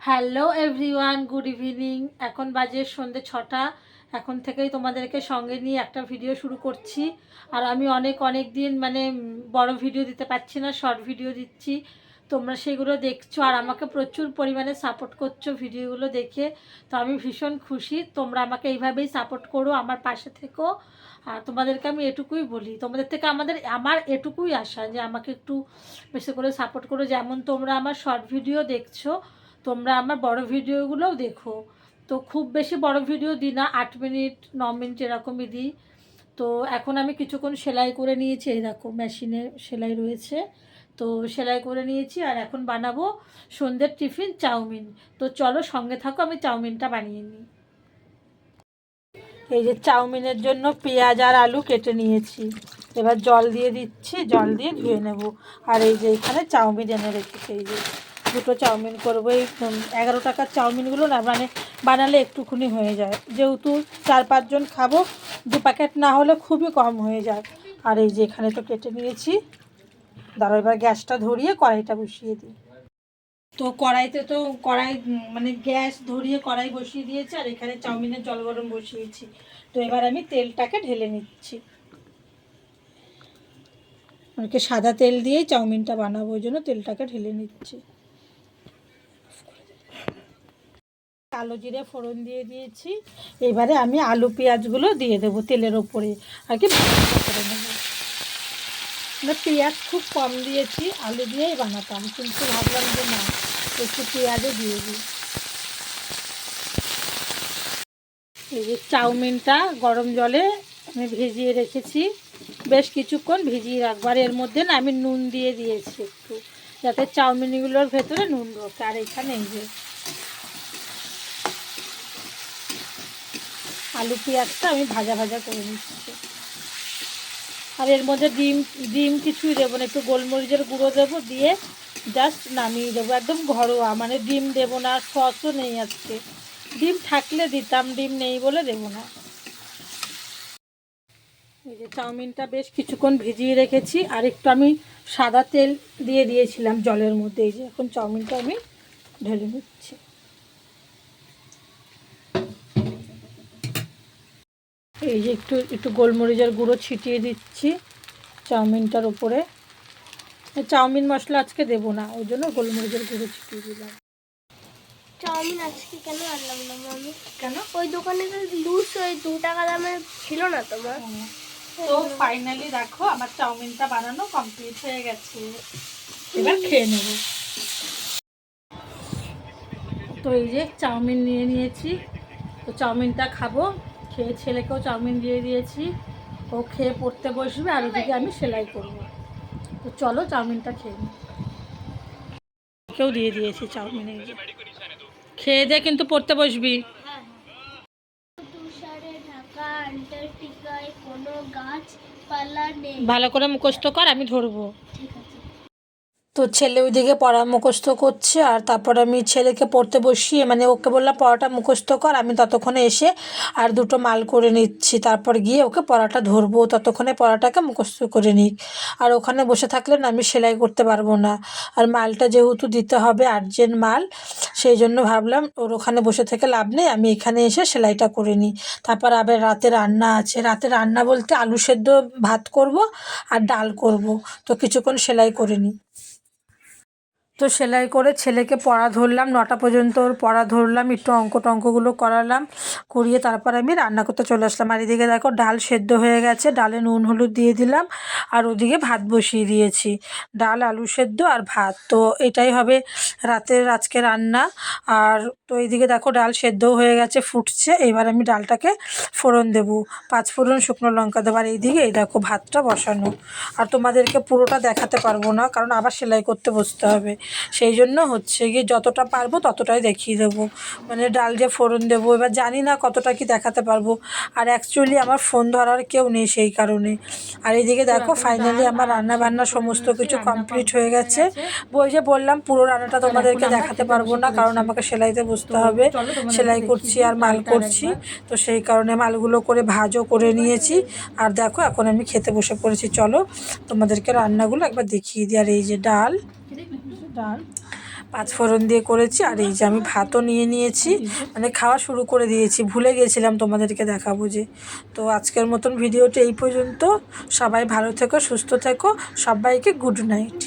Hello everyone, good evening. এখন বাজে সন্ধে ছটা। এখন থেকেই তোমাদেরকে সঙ্গে নিয়ে একটা ভিডিও শুরু করছি। আর আমি অনেক অনেক দিন মানে বড় ভিডিও দিতে পারছি না, শর্ট ভিডিও দিচ্ছি। তোমরা সেগুলো দেখছ আর আমাকে প্রচুর পরিমাণে সাপোর্ট করছ ভিডিওগুলো দেখে। তো আমি ভীষণ খুশি। তোমরা আমাকে এইভাবেই সাপোর্ট করো আমার পাশে থেকো। আর তোমাদেরকে আমি এটুকুই বলি, তোমাদের থেকে আমাদের, আমার এটুকুই আশা যে আমাকে একটু বেশি করে সাপোর্ট করো। যেমন তোমরা আমার শর্ট ভিডিও দেখছ তোমরা আমার বড় ভিডিওগুলোও দেখো। তো খুব বেশি বড় ভিডিও দিই না, আট মিনিট, ন মিনিট এরকমই দিই। তো এখন আমি কিছুক্ষণ সেলাই করে নিয়েছি দেখো মেশিনে সেলাই রয়েছে। তো সেলাই করে নিয়েছি আর এখন বানাবো সন্ধ্যের টিফিন চাউমিন। তো চলো সঙ্গে থাকো, আমি চাউমিনটা বানিয়ে নিই। এই যে চাউমিনের জন্য পেঁয়াজ আর আলু কেটে নিয়েছি। এবার জল দিয়ে দিচ্ছি, জল দিয়ে ধুয়ে নেব। আর এই যে এখানে চাউমিন এনে রেখেছি, এই যে দুটো চাউমিন করব। এই এগারো টাকার চাউমিনগুলো না মানে বানালে একটুখানি হয়ে যায়। যেহেতু চার পাঁচজন খাব, দু প্যাকেট না হলে খুবই কম হয়ে যায়। আর এই যে এখানে তো কেটে নিয়েছি। দাঁড়ো এবার গ্যাসটা ধরিয়ে কড়াইটা বসিয়ে দিই। তো কড়াইতে তো কড়াই মানে গ্যাস ধরিয়ে কড়াই বসিয়ে দিয়েছি, আর এখানে চাউমিনের জল গরম বসিয়েছি। তো এবার আমি তেলটাকে ঢেলে নিচ্ছি। অনেকে সাদা তেল দিয়েই চাউমিনটা বানাবো, ওই জন্য তেলটাকে ঢেলে নিচ্ছি। কালো জিরে ফোড়ন দিয়ে দিয়েছি। এবারে আমি আলু পেঁয়াজগুলো দিয়ে দেবো তেলের ওপরে। আর কি করে নেব। পেঁয়াজ খুব কম দিয়েছি, আলু দিয়েই বানাতাম, কিন্তু ভাবলাম যে না, একটু পেঁয়াজও দিয়ে দিই। এই যে চাউমিনটা গরম জলে আমি ভিজিয়ে রেখেছি। বেশ কিছুক্ষণ ভিজিয়ে রাখব। আর এর মধ্যে না আমি নুন দিয়ে দিয়েছি একটু, যাতে চাউমিনগুলোর ভেতরে নুন ঢোকে আর এখানে এই যে আলু পেঁয়াজটা আমি ভাজা ভাজা করে নিচ্ছি। আর এর মধ্যে ডিম ডিম কিছুই দেবো না, একটু গোলমরিচের গুঁড়ো দেবো, দিয়ে জাস্ট নামিয়ে দেবো, একদম ঘরোয়া মানে ডিম দেবো না সসও নেই আজকে। ডিম থাকলে দিতাম, ডিম নেই বলে দেবো না। এই যে চাউমিনটা বেশ কিছুক্ষণ ভিজিয়ে রেখেছি, আর একটু আমি সাদা তেল দিয়ে দিয়েছিলাম জলের মধ্যে, এই যে এখন চাউমিনটা আমি ঢেলে নিচ্ছি। এই যে একটু একটু গোলমরিচের গুঁড়ো ছিটিয়ে দিচ্ছি চাউমিনটার উপরে। চাউমিন মশলা আজকে দেবো না ওই জন্য গোলমরিচের গুঁড়ো ছিটিয়ে দিলাম। চাউমিন আজকে কেন আনলাম না মামি? কেন? ওই দোকানে তো লুজ ওই দু টাকা দামের ছিল না তোমার। তো ফাইনালি দেখো আমার চাউমিনটা বানানো কমপ্লিট হয়ে গেছে। এবার খেয়ে নেব। তো এই যে চাউমিন নিয়ে নিয়েছি তো চাউমিনটা খাব। খেয়ে ছেলেকেও চাউমিন দিয়ে দিয়েছি। ও খেয়ে পড়তে বসবে, আর ওদিকে আমি সেলাই করব। তো চলো চাউমিনটা খেয়ে নিই। দিয়ে দিয়েছি চাউমিন খেয়ে দিয়ে কিন্তু পড়তে বসবি। ভালো করে মুখস্থ কর, আমি ধরবো। তো ছেলে ওইদিকে পড়া মুখস্থ করছে আর তারপর আমি ছেলেকে পড়তে বসিয়ে মানে ওকে বললাম, পড়াটা মুখস্থ কর, আমি ততক্ষণে এসে আর দুটো মাল করে নিচ্ছি। তারপর গিয়ে ওকে পড়াটা ধরবো, ততক্ষণে পড়াটাকে মুখস্থ করে নিক। আর ওখানে বসে থাকলে না আমি সেলাই করতে পারব না। আর মালটা যেহেতু দিতে হবে আর্জেন্ট মাল, সেই জন্য ভাবলাম ওর ওখানে বসে থেকে লাভ নেই, আমি এখানে এসে সেলাইটা করে নিই। তারপর আবার রাতে রান্না আছে। রাতে রান্না বলতে আলু সেদ্ধ ভাত করব আর ডাল করব। তো কিছুক্ষণ সেলাই করে নিই। তো সেলাই করে ছেলেকে পড়া ধরলাম, নটা পর্যন্ত ওর পড়া ধরলাম, একটু অঙ্ক টঙ্কগুলো করালাম, করিয়ে তারপর আমি রান্না করতে চলে আসলাম। আর এদিকে দেখো ডাল সেদ্ধ হয়ে গেছে, ডালে নুন হলুদ দিয়ে দিলাম, আর ওদিকে ভাত বসিয়ে দিয়েছি। ডাল, আলু সেদ্ধ আর ভাত। তো এটাই হবে রাতের আজকে রান্না। আর তো এইদিকে দেখো ডাল সেদ্ধও হয়ে গেছে, ফুটছে। এবার আমি ডালটাকে ফোড়ন দেবো, পাঁচ ফোড়ন শুকনো লঙ্কা দেবো। আর এইদিকে এই দেখো ভাতটা বসানো। আর তোমাদেরকে পুরোটা দেখাতে পারব না, কারণ আবার সেলাই করতে বসতে হবে। সেই জন্য হচ্ছে গিয়ে যতটা পারব ততটাই দেখিয়ে দেবো। মানে ডাল যে ফোড়ন দেবো এবার জানি না কতটা কি দেখাতে পারব। আর অ্যাকচুয়ালি আমার ফোন ধরার কেউ নেই সেই কারণে। আর এইদিকে দেখো ফাইনালি আমার রান্না বান্না সমস্ত কিছু কমপ্লিট হয়ে গেছে। ওই যে বললাম পুরো রান্নাটা তোমাদেরকে দেখাতে পারব না কারণ আমাকে সেলাইতে বসতে হবে। সেলাই করছি আর মাল করছি। তো সেই কারণে মালগুলো করে ভাজও করে নিয়েছি। আর দেখো এখন আমি খেতে বসে পড়েছি। চলো তোমাদেরকে রান্নাগুলো একবার দেখিয়ে দিই। আর এই যে ডাল। ডাল। পাঁচফোড়ন দিয়ে করেছি আর এই যে আমি ভাতও নিয়ে নিয়েছি। মানে খাওয়া শুরু করে দিয়েছি। ভুলে গেছিলাম তোমাদেরকে দেখাবো যে। তো আজকের মতন ভিডিওটা এই পর্যন্ত। সবাই ভালো থেকো সুস্থ থেকো। সবাইকে গুড নাইট।